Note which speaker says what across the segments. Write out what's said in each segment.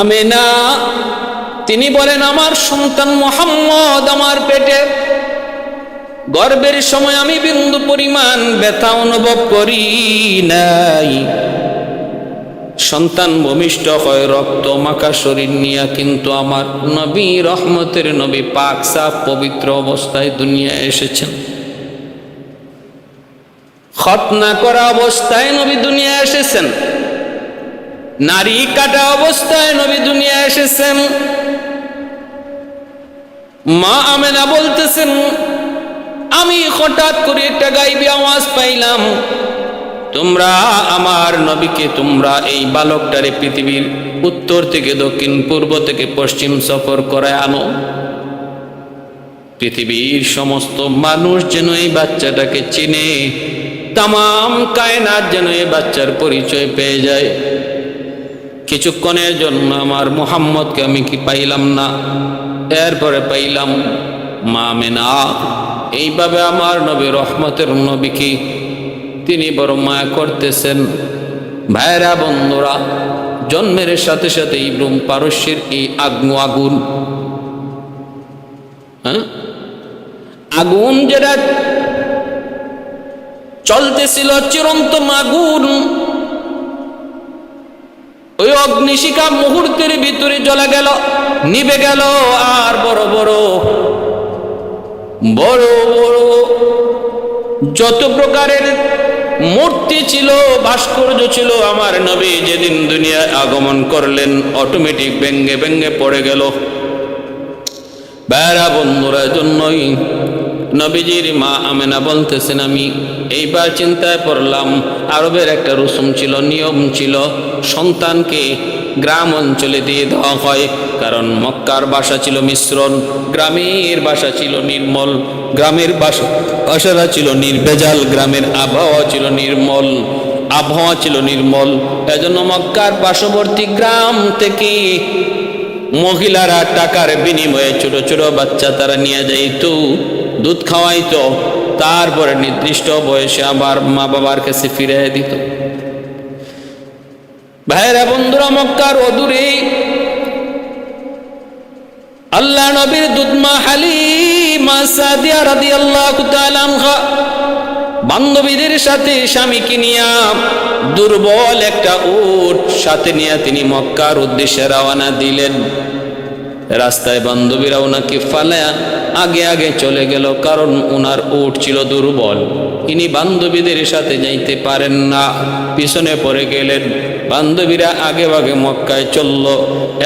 Speaker 1: আমেনা, তিনি বলেন, আমার সন্তান মোহাম্মদ আমার পেটে। গর্বের সময় আমি বিন্দু পরিমাণ ব্যথা অনুভব করি নাই। সন্তান ভূমিষ্ঠ হয়, রক্ত মাখা শরীর নিয়ে কিন্তু আমার নবী রহমতের নবী পাক সাফ পবিত্র অবস্থায় দুনিয়ায় এসেছেন। খতনা করা অবস্থায় নবী দুনিয়া এসেছেন। নারী কাটা অবস্থায় নবী দুনিয়া এসেছেন। মা আমেনা বলতেছেন, আমি হঠাৎ করে একটা গাইবি আওয়াজ পাইলাম। তোমরা আমার নবীকে, তোমরা এই বালকটারে পৃথিবীর উত্তর থেকে, দক্ষিণ, পূর্ব থেকে, পশ্চিম সফর করে আনো। পৃথিবীর সমস্ত মানুষ যেন এই বাচ্চাটাকে চিনে, তাম কায়নাত যেন এই বাচ্চার পরিচয় পেয়ে যায়। কিছুক্ষণের জন্য আমার মোহাম্মদকে আমি কি পাইলাম না? এরপরে পাইলাম, মা মেনা। এইভাবে আমার নবী, রহমতের নবী কি? তিনি বড় মায়া করতেছেন। ভাইরা, বন্ধুরা, জন্মের সাথে সাথে ইব্রুম পারস্যের এই আগ্ন আগুন হ্যাঁ? আগুন যেটা চলতেছিল চিরন্ত আগুন ওই অগ্নিশিখা মুহূর্তের ভিতরে জ্বলা গেল নিবে গেল, আর বড় বড় বড় বড় যত প্রকারের মূর্তি ছিল, ভাস্কর্য ছিল, আমার নবী যেদিন দুনিয়ায় আগমন করলেন অটোমেটিক ব্যঙ্গে ব্যঙ্গে পড়ে গেল। বেড়া বন্ধুরা জন্যই নবীজির মা আমেনা বলতেছেন, আমি এইবার চিন্তায় পড়লাম, আরবের একটা রসুম ছিল, নিয়ম ছিল সন্তানকে গ্রাম অঞ্চলে দিয়ে দেওয়া হয়, কারণ মক্কার বাসা ছিল মিশ্রণ, গ্রামের বাসা ছিল নির্মল, গ্রামের ভাষা ভাষাটা ছিল নির্ভেজাল গ্রামের আবহাওয়া ছিল নির্মল, আবহাওয়া ছিল নির্মল, এজন্য মক্কার পার্শ্ববর্তী গ্রাম থেকে মহিলারা টাকার বিনিময়ে ছোট ছোট বাচ্চা তারা নিয়ে যাইত। দুধ খাওয়াইতো, তারপরে নির্দিষ্ট বয়সে আবার মা বাবার কাছে ফিরে দিত। ভাইরা বন্ধুরা, মক্কার অদূরে আল্লাহ নবীর দুধমা হালিমা সাদিয়া রাদিয়াল্লাহু তাআলা আনহা বান্ধবীদের সাথে স্বামীকে নিয়া দুর্বল একটা উট সাথে নিয়ে তিনি মক্কার উদ্দেশ্যে রওনা দিলেন। রাস্তায় বান্ধবীরা ওনাকে ফালায়া আগে আগে চলে গেল, কারণ ওনার উট ছিল দুর্বল। ইনি বান্ধবীদের সাথে যাইতে পারেন না। পিছনে পড়ে গেলেন। বান্ধবীরা আগে আগে মক্কায় চলল।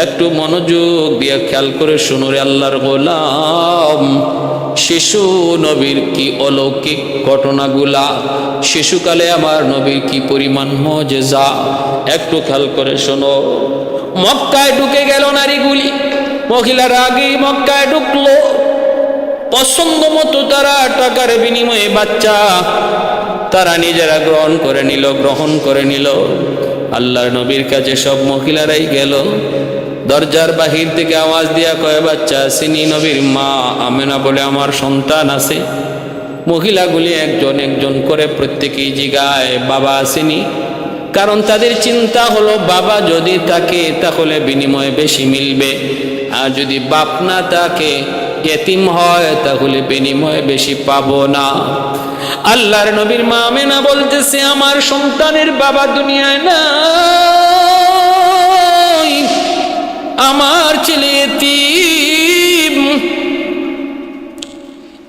Speaker 1: একটু মনোযোগ দিয়ে খেয়াল করে শুনুরে আল্লাহর গোলাম। শিশু নবীর কি অলৌকিক ঘটনাগুলা? শিশুকালে আমার নবীর কি পরিমাণ মজেজা? একটু খেয়াল করে শোনো। মক্কায় ঢুকে গেল নারীগুলি। মহিলারা আগেই মক্কায় ঢুকলো। পছন্দ মতো তারা টাকার বিনিময়ে বাচ্চা তারা নিজেরা গ্রহণ করে নিল, গ্রহণ করে নিল। আল্লাহর নবীর কাছে সব মহিলারাই গেল। দরজার বাহির থেকে আওয়াজ দিয়া কয়, বাচ্চা, সিনি নবীর মা আমেনা বলে আমার সন্তান আছে। মহিলাগুলি একজন একজন করে প্রত্যেকেই জিগায়, বাবা আসেনি কারণ তাদের চিন্তা হলো, বাবা যদি থাকে তাহলে বিনিময় বেশি মিলবে। আর যদি বাপ না থাকে এতিম হয়, তাহলে বিনিময় বেশি পাবো না। আল্লাহর নবীর মা মেনা বলতেছে, আমার সন্তানের বাবা দুনিয়ায় না আমার ছেলে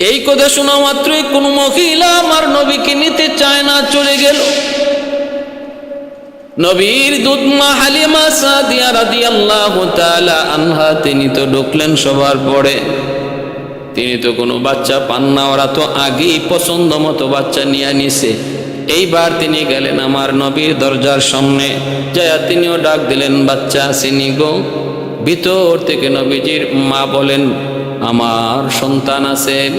Speaker 1: এই কথা শোনা মাত্রই কোনো মহিলা আমার নবীকে নিতে চায় না, চলে গেল। নবীর দুধমা হালিমা সাদিয়া রাদিয়াল্লাহু তাআলা আনহা, তিনি তো ঢুকলেন সবার পরে। তিনি তো কোনো বাচ্চা পান না, ওরা তো আগেই পছন্দ মতো বাচ্চা নিয়ে নিছে। এইবার তিনি গেলেন আমার নবীর দরজার সামনে। যায়া তিনিও ডাক দিলেন, বাচ্চা আসেনি গো। ভিতর থেকে নবীজির মা বলেন, আমার সন্তান আছেন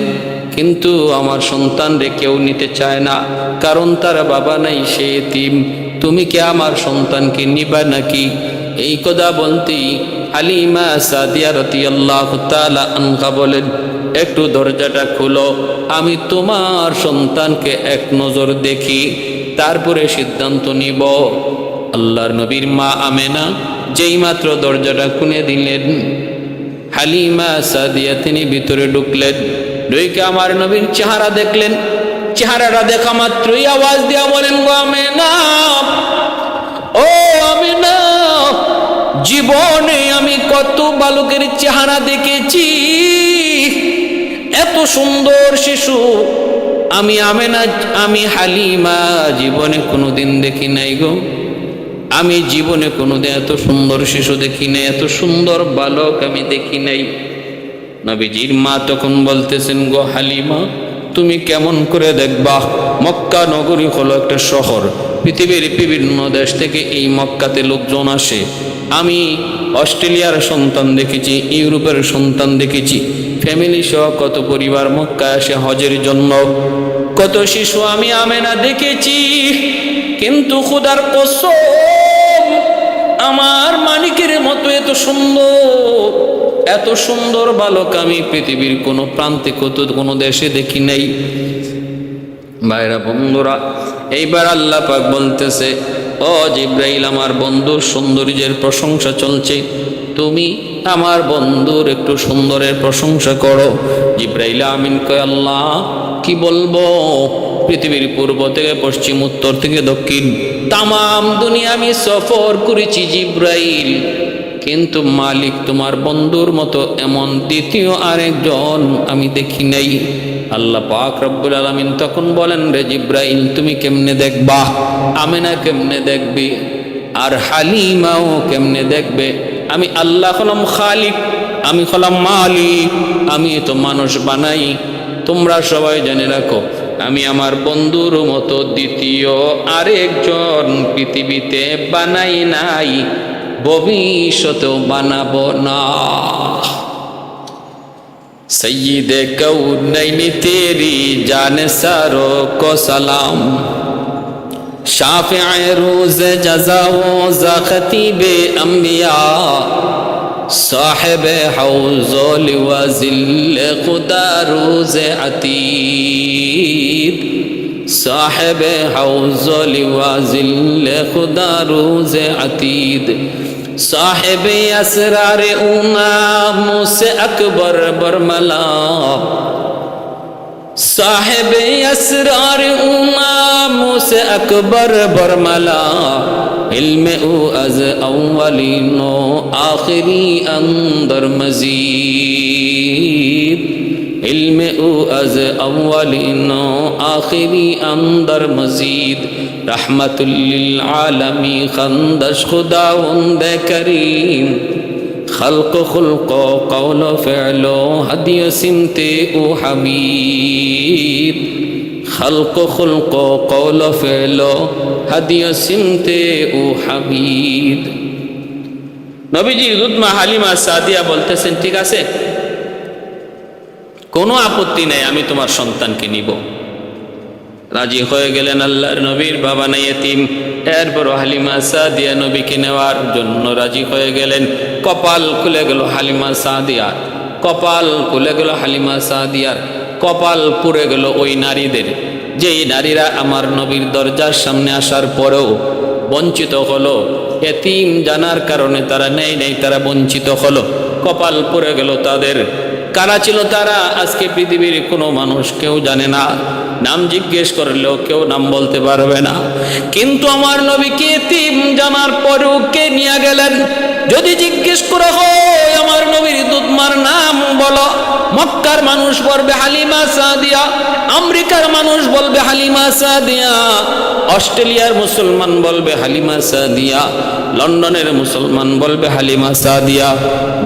Speaker 1: কিন্তু আমার সন্তান রে কেউ নিতে চায় না, কারণ তার বাবা নাই, সে তিম তুমি কি আমার সন্তানকে নিবা নাকি? এই কথা বলতেই আলিমা সাদিয়া রতিয়াল্লাহ তালা আনকা বলেন, একটু দরজাটা খুলো, আমি তোমার সন্তানকে এক নজর দেখি, তারপরে সিদ্ধান্ত নিব। আল্লাহর নবীর মা আমেনা যেই মাত্র দরজাটা খুলে দিলেন, হালিমা সাদিয়া তিনি ভিতরে ঢুকলেন, ঢুকে আমার নবীর চেহারা দেখলেন। চেহারাটা দেখা মাত্রই আওয়াজ দিয়া বলেন গো আমি না ও আমি না জীবনে আমি কত বালকের চেহারা দেখেছি। এত সুন্দর শিশু, আমি আমেনা, আমি হালিমা, জীবনে কোনোদিন দেখি নাই গো। আমি জীবনে কোনোদিন এত সুন্দর শিশু দেখি নাই, এত সুন্দর বালক আমি দেখি নাই। নবীজির মা তখন বলতেছেন, গো হালিমা তুমি কেমন করে দেখবা? মক্কা নগরী হলো একটা শহর। পৃথিবীর বিভিন্ন দেশ থেকে এই মক্কাতে লোকজন আসে। আমি অস্ট্রেলিয়ার সন্তান দেখেছি, ইউরোপের সন্তান দেখেছি। ফ্যামিলি সহ কত পরিবার মক্কা আসে, হজের জন্য। কত শিশু আমি আমেনা দেখেছি, কিন্তু খুদার কসম, আমার মানিকের মতো এত সুন্দর। এত সুন্দর বালক আমি পৃথিবীর কোনো প্রান্তে কত কোনো দেশে দেখি নাই। ভাইরা, বন্ধুরা, এইবার আল্লাহ পাক বলতেছে, ও জিব্রাইল, আমার বন্ধুর সৌন্দর্যের প্রশংসা চলছে। তুমি আমার বন্ধুর একটু সুন্দরের প্রশংসা করো। জিব্রাইল, আমিন কয় আল্লাহ, কি বলব? পৃথিবীর পূর্ব থেকে পশ্চিম, উত্তর থেকে দক্ষিণ, তামাম দুনিয়া আমি সফর করেছি জিব্রাইল। কিন্তু মালিক তোমার বন্ধুর মতো এমন দ্বিতীয় আরেকজন আমি দেখি নাই। আল্লাহ পাক রব্বুল আলমিন তখন বলেন, রে জিব্রাইল, তুমি কেমনে দেখবা? আমেনা কেমনে দেখবি? আর হালিমাও কেমনে দেখবে? আমি আল্লাহ হলাম খালিক, আমি হলাম মালিক, আমি তো মানুষ বানাই। তোমরা সবাই জেনে রাখো, আমি আমার বন্ধুর মতো দ্বিতীয় আরেকজন পৃথিবীতে বানাই নাই। ভবিষ্যতেও বানাব না। সৈয়দে কৌনাইনি তেরি জান সার কোসালাম শাফে রোজ জজাও জখতি বে আম্বিয়া। صاحب حوز وزل خدا روز عتیب صاحب حوز وزل خدا روز عتید صاحب اسرار اونا سے اکبر برملا صاحب اسرار اونا سے اکبر برملا علم او از اولین و آخری اندر مزید علم او از اولین و آخری اندر مزید রহমতুল্লিল আলমী খন্দস খুদাউন্দ করিম। خلق خلق قول فعل هدي سمت او حبيب خلق خلق قول فعل هدي سمت او حبيب নবীজি রুদমা হালিমা সাদিয়া বলতেছেন, ঠিক আছে, কোনো আপত্তি নেই, আমি তোমার সন্তানকে নিব। রাজি হয়ে গেলেন আল্লাহর নবীর বাবা নাই এতিম এরপর হালিমা সাদিয়া নবীকে নেওয়ার জন্য রাজি হয়ে গেলেন। কপাল খুলে গেল হালিমা সাদিয়ার, কপাল খুলে গেল হালিমা সাদিয়ার, কপাল পুড়ে গেল ওই নারীদের। যেই নারীরা আমার নবীর দরজার সামনে আসার পরেও বঞ্চিত হলো, এতিম জানার কারণে তারা নেই নেই, তারা বঞ্চিত হলো। কপাল পুড়ে গেল তাদের। কারা ছিল তারা? আজকে পৃথিবীর কোনো মানুষ কেউ জানে না। নাম জিজ্ঞেস করলেও কেউ নাম বলতে পারবে না। কিন্তু আমার নবীকে তিম জানার পরেও কে নিয়ে গেলেন? যদি জিজ্ঞেস করা, হয়, আমার নবীর দুধমার নাম বলো। মক্কার মানুষ বলবে, হালিমা সাদিয়া। আমেরিকার মানুষ বলবে, হালিমা সাদিয়া। অস্ট্রেলিয়ার মুসলমান বলবে, হালিমা সাদিয়া। লন্ডনের মুসলমান বলবে, হালিমা সাদিয়া।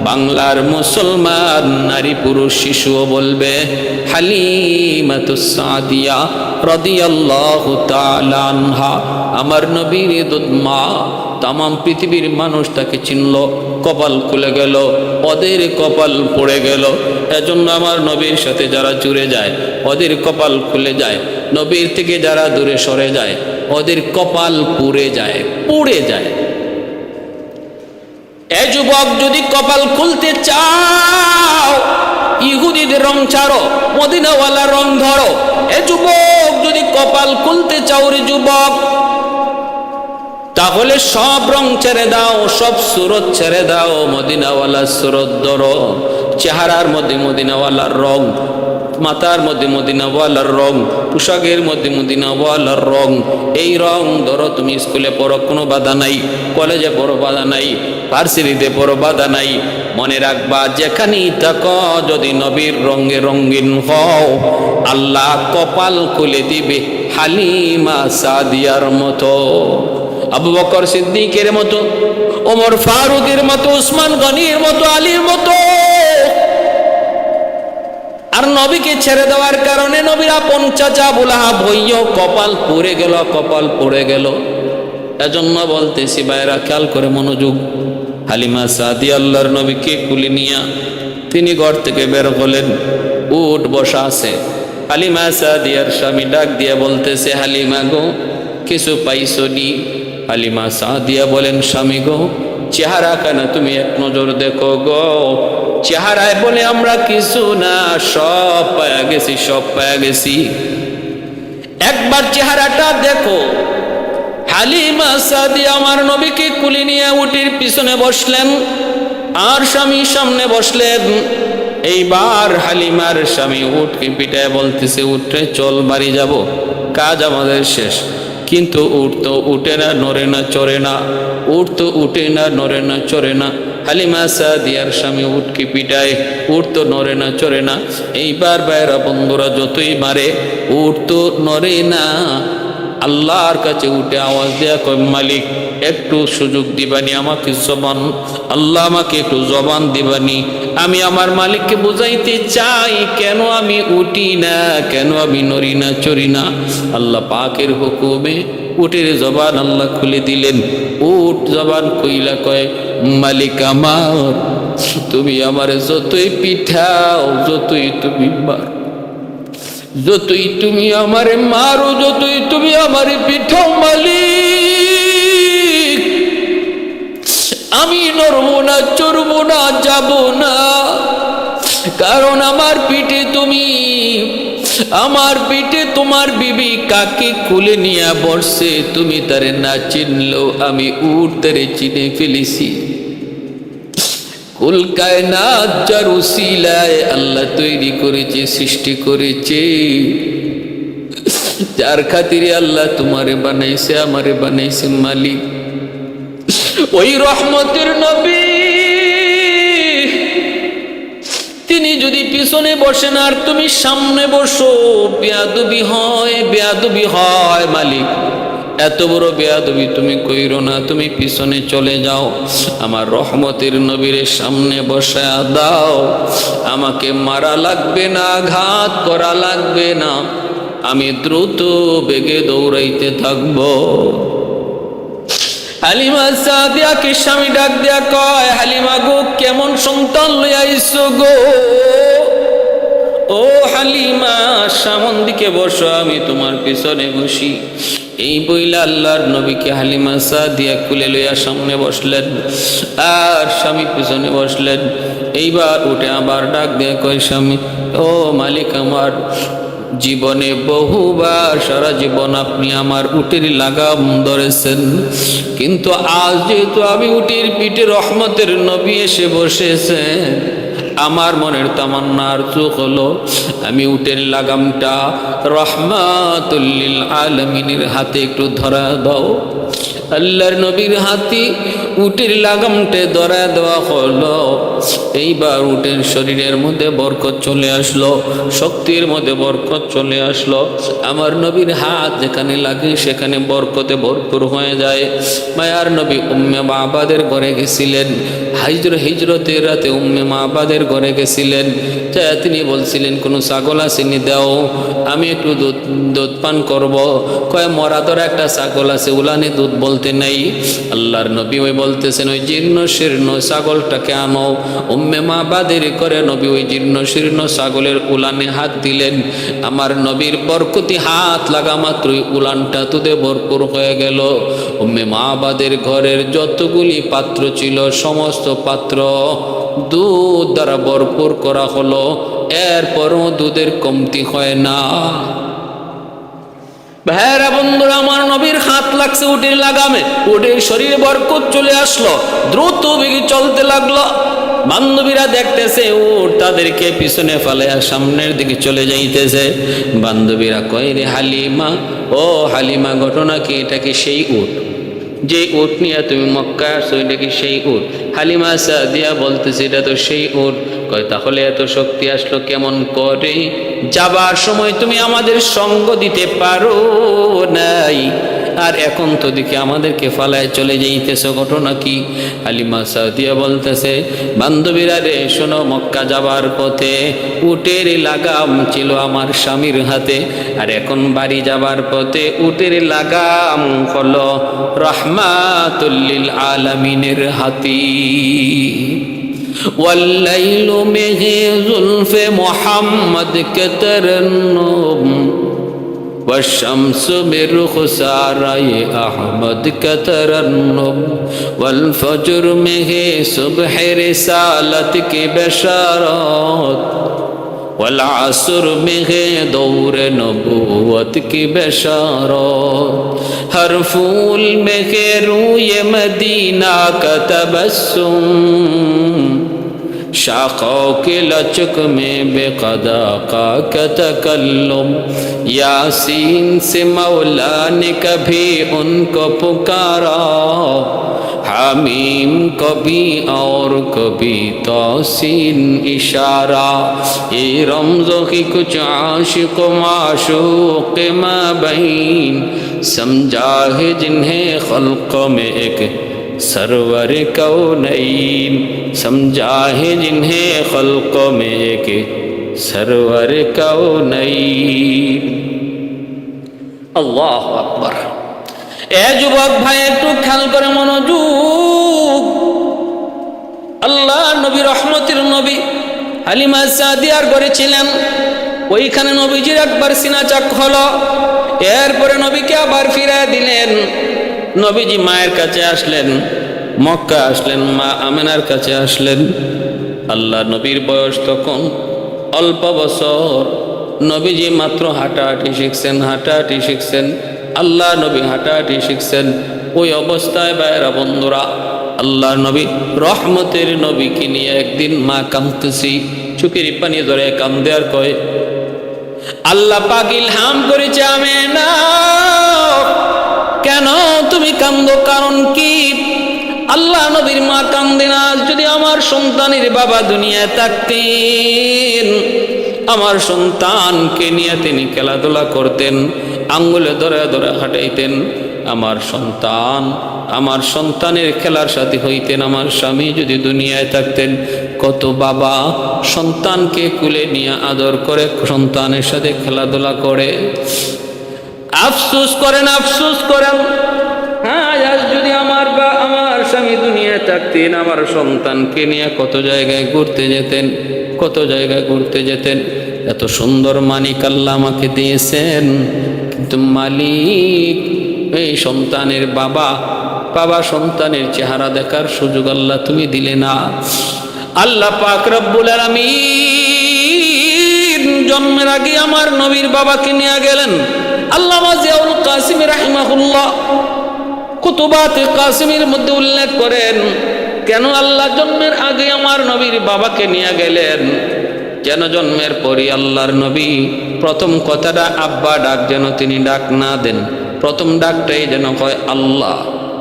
Speaker 1: বাংলার মুসলমান নারী পুরুষ শিশুও বলবে হালিমাতুস সাদিয়া রাদিয়াল্লাহু তাআলা আনহা। আমার নবীর দুধমা তাম পৃথিবীর মানুষ তাকে চিনল, কপাল খুলে গেল, ওদের কপাল পড়ে গেল। এজন্য আমার নবীর সাথে যারা জুড়ে যায়, ওদের কপাল খুলে যায়। নবীর থেকে যারা দূরে সরে যায়, ওদের কপাল পুড়ে যায় পুড়ে যায়। এ যুবক যদি কপাল খুলতে চাও, ইহুদিদের রং ছাড়ো, মদিনাওয়ালার রং ধরো। এ যুবক যদি কপাল খুলতে চাও রে যুবক তাহলে সব রং ছেড়ে দাও, সব সুরত ছেড়ে দাও মদিনাওয়ালা সুরত ধরো। চেহারার মধ্যে মদিনাওয়ালার রং, মাতার মধ্যে মদিনাওয়ালার রং, পোশাকের মধ্যে মদিনাওয়ালার রং। এই রং ধরো, তুমি স্কুলে পড়ো, কোনো বাধা নাই, কলেজে পড়ো, বাধা নাই, ভার্সিটিতে পড়ো, বাধা নাই। মনে রাখবা, যেখানেই থাকো, যদি নবীর রঙে রঙিন হও, আল্লাহ কপাল খুলে দিবে হালিমা সাদিয়ার মতো। আবু বকর সিদ্দিকের মতো, ওমর ফারুকের মতো, উসমান গনির মতো, আলীর মতো। আর নবীকে ছেড়ে দেওয়ার কারণে নবীরা পঞ্চাচা বুলাহা ভইয় কপাল পড়ে গেল, কপাল পড়ে গেল। এজন্য বলতেছি বাইরা খেয়াল করে মনোযোগ। হালিমা সাদি আল্লাহর নবীকে কুলি নিয়া তিনি ঘর থেকে বের হলেন, উঠ বসা আছে। হালিমা সাদিয়ার স্বামী ডাক দিয়া বলতেছে, হালিমা গো, কিছু পাইছো নি? হালিমা সাদিয়া বলেন, স্বামী গো, চেহারা কেন তুমি এক নজর দেখো গো? চেহারায় বলে আমরা কিছু না, সব পায়া গেছি, সব পায়া গেছি। একবার চেহারাটা দেখো। হালিমা সাদি আমার নবীকে কুলি নিয়ে উটির পিছনে বসলেন আর স্বামী সামনে বসলেন। এইবার হালিমার স্বামী উঠকে পিটায় বলতেছে উঠে চল, বাড়ি যাব, কাজ আমাদের শেষ। কিন্তু উঠ তো উঠে না নরে না চরে না। উঠ তো উঠে না নরে না চরে না। হালিমা সাদিয়ার স্বামী উঠকে পিটায়, উঠ তো না চরে না। এইবার বাইরা বন্ধুরা যতই মারে, উঠ তো না। আল্লাহর কাছে উঠে আওয়াজ দেয়া কয়, মালিক একটু সুযোগ দিবানি, আমাকে জবান, আল্লাহ আমাকে একটু জবান দিবানি। আমি আমার মালিককে বুঝাইতে চাই, কেন আমি উঠি না, কেন আমি নড়ি না, চড়ি না। আল্লাহ পাকের হুকুমে উটের জবান আল্লাহ খুলে দিলেন। উট জবান কইলা কয়, মালিক আমার, তুমি আমার যতই পিঠাও, যতই তুমি মার, যতই তুমি আমারে মারো, যতই তুমি আমারে পিঠাও, মালিক। আমি নড়বো না, চড়বো না, যাব না। কারণ আমার পিঠে তুমি, আমার পিঠে তোমার বিবি কাকে খুলে নিয়ে বসছে তুমি তারে না চিনলেও আমি উঠ তারে চিনে ফেলেছি। কুল কায়নাত যার আল্লাহ তৈরি করেছে, সৃষ্টি করেছে। যার খাতিরে আল্লাহ তোমারে বানাইছে, আমারে বানাইছে মালিক। ওই রহমতের নবী। তিনি যদি পিছনে বসেন, আর তুমি সামনে বসো, বেয়াদবি হয় বেয়াদবি হয় মালিক। এত বড় বেয়াদবি তুমি কইরো না, তুমি পিছনে চলে যাও। আমার রহমতের নবীরের সামনে বসায়া দাও। আমাকে মারা লাগবে না, আঘাত করা লাগবে না। আমি দ্রুত বেগে দৌড়াইতে থাকব। হালিমা সাদিয়াকে স্বামী ডাক দিয়া কয়, হালিমা গো, কেমন সন্তান লইয়াইছো গো? ও হালিমা, সামন দিকে বসো, আমি তোমার পিছনে বসি। এই বইলা আল্লাহর নবীকে হালিমা সাদিয়া খুলে লইয়া সামনে বসলেন আর স্বামী পিছনে বসলেন। এইবার উঠে আবার ডাক দিয়ে কয়, স্বামী, ও মালিক আমার জীবনে বহুবার সারা জীবন আপনি আমার উটের লাগাম ধরেছেন। কিন্তু আজ যেহেতু আমি উটির পিঠে রহমতের নবী এসে বসেছেন আমার মনের তামান্নার চোখ হলো, আমি উটের লাগামটা রহমাতুল্লিল আলমিনের হাতে একটু ধরা দাও। আল্লাহর নবীর হাতি উটের লাগামটে ধরা দেওয়া হলো। এইবার উটের শরীরের মধ্যে বরকত চলে আসলো, শক্তির মধ্যে বরকত চলে আসলো। আমার নবীর হাত যেখানে লাগে সেখানে বরকতে ভরপুর হয়ে যায়। মায়ার নবী উম্মে মাবাদের ঘরে গেছিলেন। হাইজর হিজরতের রাতে উম্মে মাবাদের ঘরে গেছিলেন। তা তিনি বলছিলেন, কোনো ছাগল আসেনি, দাও, আমি একটু দুধ দুধ পান করব। কয়, মরা ধরা একটা ছাগল আছে, উলানে দুধ বলতে নেই। আল্লাহর নবী ওই বলতেছেন, ওই জীর্ণ শীর্ণ ছাগলটাকে আনো। উম্মে মা বাদের করে নবী ওই জীর্ণ শীর্ণ ছাগলের উলানে হাত দিলেন। আমার নবীর বরকতি হাত লাগা মাত্রই উলানটা তুদে ভরপুর হয়ে গেল। উম্মে মা বাদের ঘরের যতগুলি পাত্র ছিল, সমস্ত পাত্র দুধ দ্বারা ভরপুর করা হলো, এরপরও দুধের কমতি হয় না। ভাইরা বন্ধুরা, আমার নবীর হাত লাগছে উটের লাগামে, উটের শরীরে বরকত চলে আসলো, দ্রুত বেগে চলতে লাগল। বান্ধবীরা দেখতেছে উট তাদেরকে পিছনে ফেলে আর সামনের দিকে চলে যাইতেছে। বান্ধবীরা কয় রে হালিমা, ও হালিমা, ঘটনা কি? এটা কি সেই উট? যে উট নিয়ে তুমি মক্কা আসছো এটা কি সেই উট? হালিমা সাদিয়া বলতেছে, এটা তো সেই উট। কয়, তাহলে এত শক্তি আসলো কেমন করে? যাবার সময় তুমি আমাদের সঙ্গ দিতে পারো নাই। আর এখন তো দিকে আমাদেরকে ফালায় চলে যাইতেছ ঘটনা কি হালিমা সাদিয়া বলতেছে বান্ধবীরা রে শোনো মক্কা যাবার পথে উটের লাগাম ছিল আমার স্বামীর হাতে আর এখন বাড়ি যাবার পথে উটের লাগাম হলো রহমাতুল্লিল আলমিনের হাতি والليل به زلف محمد كترنم والشمس برخساري أحمد كترنم والفجر مه صبح رسالتك بشارات والعصر مه دور نبوت کی بشارت ہر پھول میں روئے مدینہ کا تبسم شاخوں کے لچک میں بے قدا کا تکلم؟ یاسین سے مولا نے کبھی ان کو پکارا، حمیم کبھی اور کبھی توسین اشارہ۔ یہ رمضوں کی کچھ عاشق و معشوق مابین۔ سمجھا ہے جنہیں خلق میں ایک सरवर कौनईन समझा है जिन्हें खल्क में एक सरवर कौनईन अल्लाह अकबर এ যুবক ভাই একটু খেয়াল করে মনোযোগ আল্লাহ নবী রহমতের নবী হালিমা সাদিয়ার ঘরে ছিলেন ওইখানে নবীজির একবার সিনাচাক হলো এরপরে নবীকে আবার ফিরায় দিলেন নবীজি মায়ের কাছে আসলেন, মক্কা আসলেন, মা আমেনার কাছে আসলেন। আল্লাহ নবীর বয়স তখন অল্প বছর। নবীজি মাত্র হাঁটাহাঁটি শিখছেন হাঁটাহাঁটি শিখছেন। আল্লাহ নবী হাঁটাহাঁটি শিখছেন। ওই অবস্থায় বাইরা বন্ধুরা, আল্লাহ নবী রহমতের নবীকে নিয়ে একদিন মা কামতেছি চুকের পানি ধরে কান্দে আর কয়, আল্লাহ পাকিল হাম করেছে আমে না কেন তুমি কান্দো? কারণ কি? আল্লাহ নবীর মা কান্দে না। যদি আমার সন্তানের বাবা দুনিয়ায় থাকতেন, আমার সন্তানকে নিয়ে তিনি খেলাধুলা করতেন, আঙ্গুলে ধরে ধরে হাঁটাইতেন, আমার সন্তান, আমার সন্তানের খেলার সাথে হইতেন, আমার স্বামী যদি দুনিয়ায় থাকতেন, কত বাবা সন্তানকে কুলে নিয়ে আদর করে সন্তানের সাথে খেলাধুলা করে। আফসুস করেন আফসুস করেন। হ্যাঁ যদি আমার বা আমার স্বামী দুনিয়ায় থাকতেন, আমার সন্তানকে নিয়ে কত জায়গায় ঘুরতে যেতেন, কত জায়গায় ঘুরতে যেতেন, এত সুন্দর মানিক আল্লাহ আমাকে দিয়েছেন। কিন্তু মালিক, এই সন্তানের বাবা বাবা সন্তানের চেহারা দেখার সুযোগ আল্লাহ তুমি দিলে না। আল্লাহ পাক রব্বুল আলামিন, জন্মের আগে আমার নবীর বাবাকে নিয়ে গেলেন। আল্লামা জিয়াউল কাসিম রাহিমাহুল্লাহ কুতুবাতে কাসিমের মধ্যে উল্লেখ করেন, কেন আল্লাহ জন্মের আগে আমার নবীর বাবাকে নিয়ে গেলেন? যেন জন্মের পরই আল্লাহর নবী? প্রথম কথাটা আব্বা ডাক যেন তিনি ডাক না দেন। প্রথম ডাকটাই যেন হয় আল্লাহ।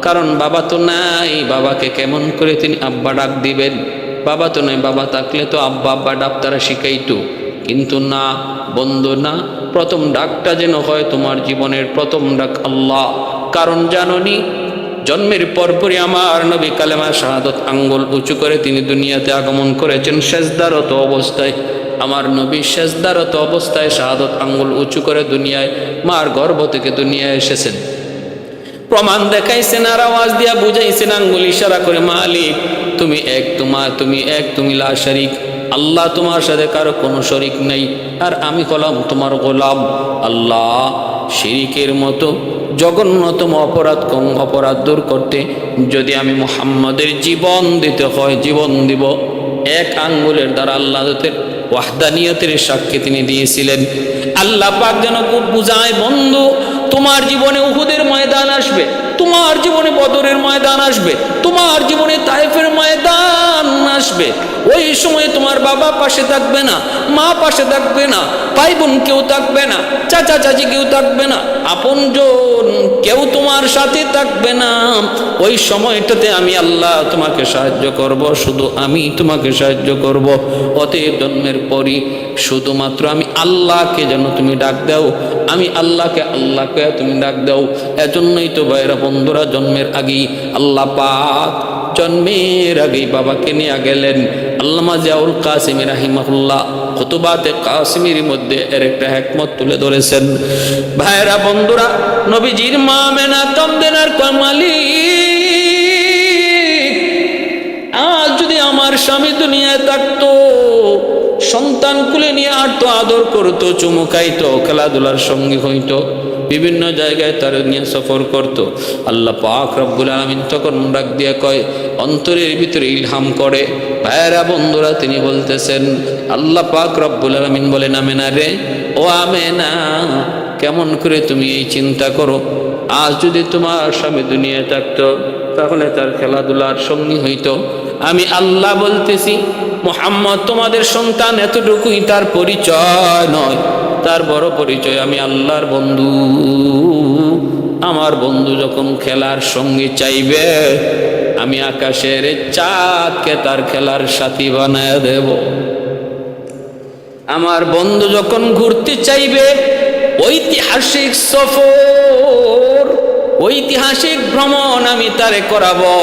Speaker 1: কারণ বাবা তো নাই, বাবাকে কেমন করে তিনি আব্বা ডাক দিবেন? বাবা তো নাই, বাবা থাকলে তো আব্বা আব্বা ডাক তারা শিখাইতো। কিন্তু না, বন্ধু না প্রথম ডাকটা যেন হয় তোমার জীবনের প্রথম ডাক আল্লাহ। কারণ জাননি, জন্মের পরপরই আমার নবী কালেমা শাহাদত আঙ্গুল উঁচু করে তিনি দুনিয়াতে আগমন করেছেন সেজদারত অবস্থায়। আমার নবী সেজদারত অবস্থায় শাহাদত আঙ্গুল উঁচু করে দুনিয়ায়, মার গর্ভ থেকে দুনিয়ায় এসেছেন। প্রমাণ দেখাইছেন আর আওয়াজ দিয়া বুঝাইছেন আঙ্গুল ইশারা করে, মালিক, তুমি এক তোমার তুমি এক, তুমি লা শরিক। আল্লাহ তোমার সাথে কারও কোনো শরিক নেই। আর আমি হলাম তোমার গোলাম। আল্লাহ শিরিকের মতো জঘন্যতম অপরাধ, কম অপরাধ দূর করতে যদি আমি মোহাম্মদের জীবন দিতে হয়, জীবন দিব। এক আঙ্গুলের দ্বারা আল্লাহতের ওয়াহদানিয়তের সাক্ষী তিনি দিয়েছিলেন। আল্লাহ পাক যেন খুব বুঝায় বন্ধু, তোমার জীবনে উহুদের ময়দান আসবে, তোমার জীবনে বদরের ময়দান আসবে। তোমার জীবনে তাইফের ময়দান আসবে। ওই সময় তোমার বাবা পাশে থাকবে না, মা পাশে থাকবে না, ভাই বোন কেউ থাকবে না, চাচা চাচি কেউ থাকবে না, আপনজন কেউ তোমার সাথে থাকবে না। ওই সময়টাতে আমি আল্লাহ তোমাকে সাহায্য করব, শুধু আমি তোমাকে সাহায্য করব। অতএব জন্মের পরই শুধুমাত্র আমি আল্লাহকে যেন তুমি ডাক দাও, আমি আল্লাহকে আল্লাহকে তুমি ডাক দাও। এজন্যই তো ভাইরা বন্ধুরা, জন্মের আগেই আল্লাহ পাক জন্মের আগেই বাবাকে নিয়ে গেলেন আল্লামা জিয়াউল কাসিম রাহিমাহুল্লাহ। খুতুবাতে কাশ্মীর মধ্যে এর একটা হেকমত তুলে ধরেছেন। ভাইরা বন্ধুরা, নবীজির মা মেনা কামদেন আর কমালি আজ যদি আমার স্বামী দুনিয়ায় থাকতো, সন্তান কুলে নিয়ে আটতো আদর করতো চুমুকাইতো খেলাধুলার সঙ্গী হইতো বিভিন্ন জায়গায় তার নিয়ে সফর করত। আল্লাহ পাক রব্বুল আলমিন তখন ডাক দিয়ে কয়, অন্তরের ভিতরে ইলহাম করে। ভাইয়েরা, বন্ধুরা, তিনি বলতেছেন, আল্লাহ পাক রব্বুল আলমিন বলে নামে না রে, ও আমে না কেমন করে তুমি এই চিন্তা করো? আজ যদি তোমার স্বামী দুনিয়ায় থাকতো, তাহলে তার খেলাধুলার সঙ্গী হইতো। আমি আল্লাহ বলতেছি, মোহাম্মদ তোমাদের সন্তান এতটুকুই তার পরিচয় নয়। তার বড় পরিচয়, আমি আল্লাহর বন্ধু। আমার বন্ধু যখন খেলার সঙ্গে চাইবে, আমি আকাশের চাঁদকে তার খেলার সাথী বানায় দেব। আমার বন্ধু যখন ঘুরতে চাইবে, ঐতিহাসিক সফর, ঐতিহাসিক ভ্রমণ আমি তারে করাবো।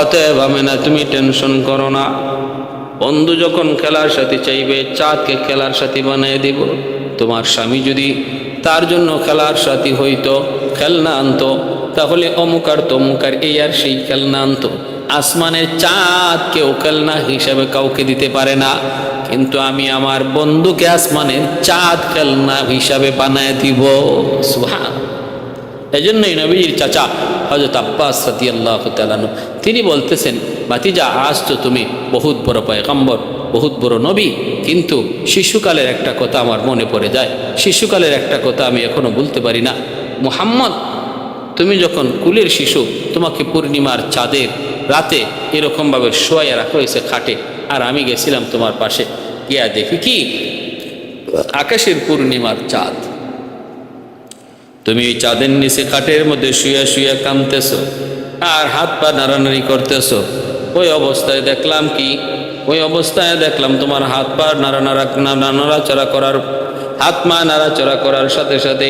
Speaker 1: অতএব আমি না তুমি টেনশন করো না। বন্ধু যখন খেলার সাথে চাইবে, চাঁদকে খেলার সাথী বানিয়ে দিব। তোমার স্বামী যদি তার জন্য খেলার সাথী হইতো, খেলনা আনতো, তাহলে অমুক আর তমুক আর এই আর সেই খেলনা আনতো। আসমানের চাঁদ কেউ খেলনা হিসাবে কাউকে দিতে পারে না। কিন্তু আমি আমার বন্ধুকে আসমানের চাঁদ খেলনা হিসাবে বানায় দিব। সুহান এই জন্যই নবীজির চাচা হজরত আব্বাস সতি আল্লাহ তিনি বলতেছেন বাতিজা তো তুমি বহুত বড় পয়গম্বর। বহুত বড় নবী, কিন্তু শিশুকালের একটা কথা আমার মনে পড়ে যায়। শিশুকালের একটা কথা আমি এখনও বলতে পারি না। মুহাম্মদ, তুমি যখন কুলের শিশু, তোমাকে পূর্ণিমার চাঁদের রাতে এরকমভাবে শোয়াইয়া রাখা হয়েছে খাটে, আর আমি গেছিলাম তোমার পাশে। গিয়া দেখি কি? আকাশের পূর্ণিমার চাঁদ। তুমি ওই চাঁদের নিচে খাটের মধ্যে শুয়ে শুয়ে কামতেছ আর হাত পা নাড়ানাড়ি করতেছ। ওই অবস্থায় দেখলাম কি? ওই অবস্থায় দেখলাম তোমার হাত পা নাড়া নাড়া নাড়াচড়া করার হাত মা নাড়াচড়া করার সাথে সাথে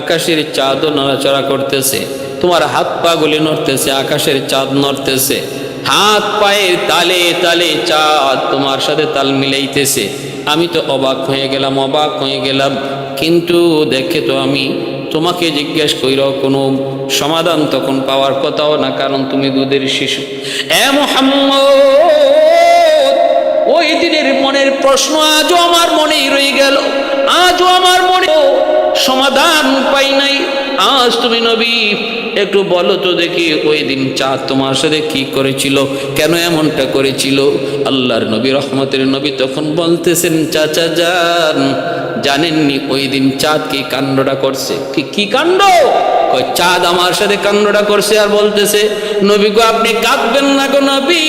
Speaker 1: আকাশের চাঁদও নাড়াচড়া করতেছে। তোমার হাত পা গুলি নড়তেছে, আকাশের চাঁদ নড়তেছে। হাত পায়ের তালে তালে চাঁদ তোমার সাথে তাল মিলাইতেছে। আমি তো অবাক হয়ে গেলাম, অবাক হয়ে গেলাম। কিন্তু দেখে তো আমি তোমাকে জিজ্ঞেস কইর কোনো সমাধান তখন পাওয়ার কথাও না, কারণ তুমি দুধের শিশু। এ মোহাম্মদ! ওই দিনের মনের প্রশ্ন আজও আমার মনেই রয়ে গেল। আজও আমার মনে সমাধান পাই নাই। আজ তুমি নবী, একটু বলো তো দেখি, ওই দিন চাঁদ তোমার সাথে কি করেছিল, কেন এমনটা করেছিল? আল্লাহর নবী, রহমতের নবী তখন বলতেছেন, চাচা যান, জানেননি ওই দিন চাঁদ কি কাণ্ডটা করছে? কি কাণ্ড? চাঁদ আমার সাথে কাণ্ডটা করছে আর বলতেছে, নবী গো, আপনি কাঁদবেন না গো নবী।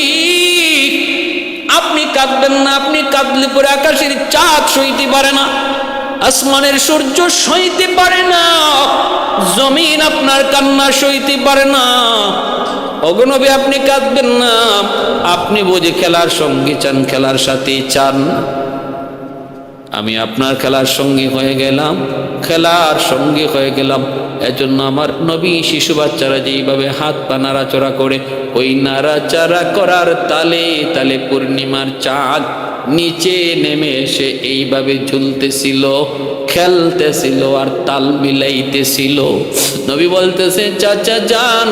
Speaker 1: কাঁদবেন না, আপনি কাঁদলে পরে আকাশের চাঁদ সইতে পারে না, আসমানের সূর্য সইতে পারে না, জমিন আপনার কান্না সইতে পারে না। অগনবী আপনি কাঁদবেন না, আপনি বুঝে খেলার সঙ্গী চান, খেলার সাথে চান। আমি আপনার খেলার সঙ্গী হয়ে গেলাম, খেলার সঙ্গী হয়ে গেলাম। এজন্য আমার নবী শিশু বাচ্চারা যেইভাবে হাত পা নাড়াচড়া করে, ওই নাড়াচড়া করার তালে তালে পূর্ণিমার চাঁদ নিচে নেমে এসে এইভাবে ঝুলতেছিল, খেলতেছিল আর তাল মিলাইতেছিল। নবী বলতেছে, চাচা, যান।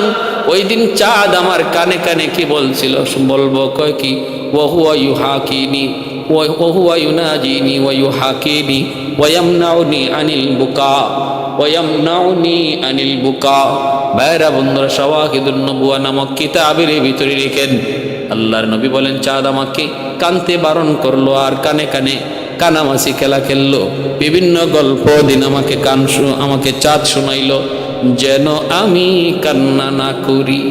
Speaker 1: ওই দিন চাঁদ আমার কানে কানে কি বলছিল? বলব, কয় কি? ওহু ইউ হাকিনি ওহুয়া ইউনাজিনি, ওয়ু হাকিনি ওয়ামনাউনি আনিল বুকা। ওয়ামনাউনি আনিল বুকা বাইরা বন্ধুরা সওয়াহিদুন নবুয়া নামক কিতাবের ভিতরে রেখেন। আল্লাহর নবী বলেন, চাঁদ আমাকে কানতে বারণ করল আর কানে কানে কানামাসি খেলা খেললো। বিভিন্ন গল্প দিন আমাকে কান আমাকে চাঁদ শোনাইল। যেন আমি কান্না না করি।